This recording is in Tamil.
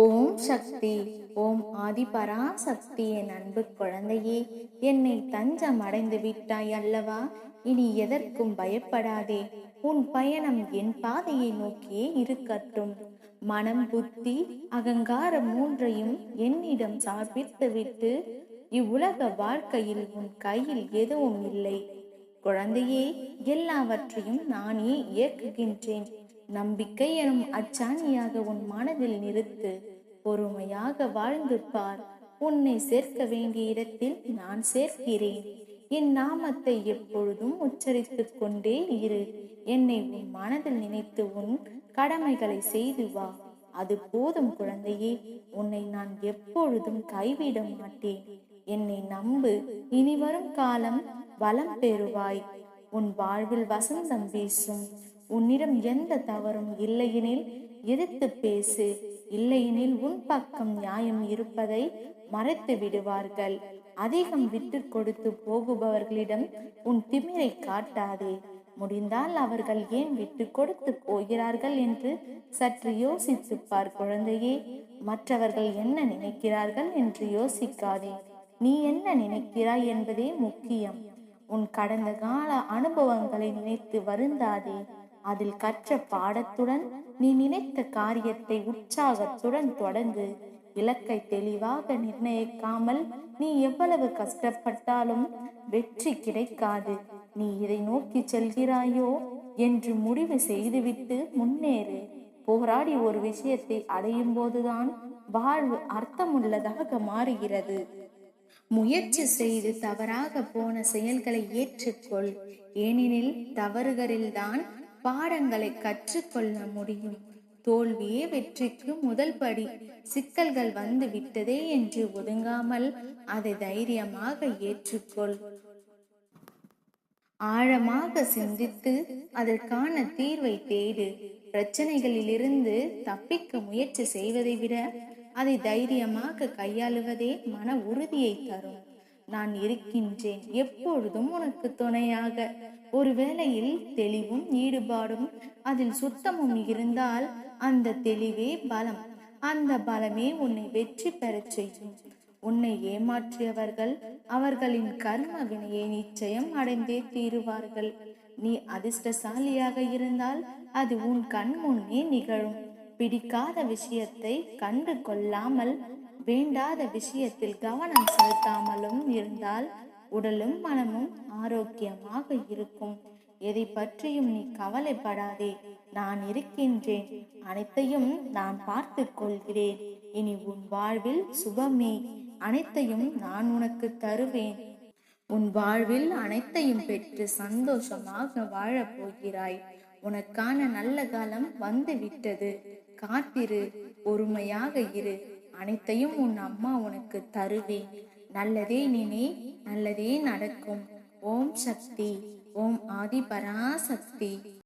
ஓம் சக்தி ஓம் ஆதிபரா சக்தி என் அன்பு குழந்தையே என்னை தஞ்சம் அடைந்து விட்டாய் அல்லவா? இனி எதற்கும் பயப்படாதே. உன் பயணம் என் பாதையை நோக்கியே இருக்கட்டும். மனம் புத்தி அகங்காரம் மூன்றையும் என்னிடம் சார்பித்து விட்டு இவ்வுலக வாழ்க்கையில் உன் கையில் எதுவும் இல்லை. குழந்தையே எல்லாவற்றையும் நானே இயக்குகின்றேன். நம்பிக்கை எனும் அச்சாணியாக உன் மனதில் நிறுத்து பொறுமையாக வாழ்ந்து பார். உன்னை சேர்க்க வேண்டிய இடத்தில் நான் சேர்க்கிறேன். என் நாமத்தை எப்பொழுதும் உச்சரித்துக் கொண்டே இரு. என்னை உன் மனதில் நினைத்து உன் கடமைகளை செய்து வா. அது போதும் குழந்தையே. உன்னை நான் எப்பொழுதும் கைவிட மாட்டேன். என்னை நம்பு. இனி வரும் காலம் வளம் பெறுவாய். உன் வாழ்வில் வசந்தம் வீசும். உன்னிடம் எந்த தவறும் இல்லையெனில் எதிர்த்து பேசு. இல்லையெனில் உன் பக்கம் நியாயம் இருப்பதை மறைத்து விடுவார்கள். அதிகம் விட்டு கொடுத்து போகுபவர்களிடம் உன் திமிரை காட்டாதே. முடிந்தால் அவர்கள் ஏன் விட்டு கொடுத்து போகிறார்கள் என்று சற்று யோசித்துப்பார் குழந்தையே. மற்றவர்கள் என்ன நினைக்கிறார்கள் என்று யோசிக்காதே. நீ என்ன நினைக்கிறாய் என்பதே முக்கியம். உன் கடந்த கால அனுபவங்களை நினைத்து வருந்தாதே. அதில் கற்ற பாடத்துடன் நீ நினைத்த காரியத்தை உற்சாகத்துடன் தொடங்கு. இலக்கை தெளிவாக நிர்ணயிக்காமல் நீ எவ்வளவு கஷ்டப்பட்டாலும் வெற்றி கிடைக்காது. நீ இதை நோக்கி செல்கிறாயோ என்று முடிவு செய்துவிட்டு முன்னேறு. போராடி ஒரு விஷயத்தை அடையும் போதுதான் வாழ்வு அர்த்தமுள்ளதாக மாறுகிறது. முயற்சி செய்து தவறாக போன செயல்களை ஏற்றுக்கொள். ஏனெனில் தவறுகளில்தான் பாடங்களை கற்றுக்கொள்ள முடியும். தோல்வியே வெற்றிக்கு முதல் படி. சிக்கல்கள் வந்து விட்டதே என்று ஒதுங்காமல் அதை தைரியமாக ஏற்றுக்கொள். ஆழமாக சிந்தித்து அதற்கான தீர்வை தேடு. பிரச்சனைகளிலிருந்து தப்பிக்க முயற்சி செய்வதை விட அதை தைரியமாக கையாளுவதே மன உறுதியை தரும். நான் இருக்கின்றேன். எப்பொழுதும் உனக்கு துணையாக. ஒரு வேளையில் தெளிவும் ஈடுபாடும் அதில் சுத்தமும் இருந்தால் அந்த தெளிவே பலம். அந்த பலமே உன்னை வெற்றி பெறச் செய்யும். உன்னை ஏமாற்றியவர்கள் அவர்களின் கர்ம வினையை நிச்சயம் அடைந்தே தீருவார்கள். நீ அதிர்ஷ்டசாலியாக இருந்தால் அது உன் கண் முன்னே நிகழும். பிடிக்காத விஷயத்தை கண்டு கொள்ளாமல் வேண்டாத விஷயத்தில் கவனம் செலுத்தாமலும் இருந்தால் உடலும் மனமும் ஆரோக்கியமாக இருக்கும். எதை பற்றியும் நீ கவலைப்படாதே நான் இருக்கின்றேன். அனைத்தையும் நான் பார்த்து கொள்கிறேன். இனி உன் வாழ்வில் சுபமே அனைத்தையும் நான் உனக்கு தருவேன். உன் வாழ்வில் அனைத்தையும் பெற்று சந்தோஷமாக வாழப் போகிறாய். உனக்கான நல்ல காலம் வந்து விட்டது காத்திரு பொறுமையாக இரு. அனைத்தையும் உன் அம்மா உனக்கு தருவேன் நல்லதே நினை நல்லதே நடக்கும். ஓம் சக்தி ஓம் ஆதிபராசக்தி.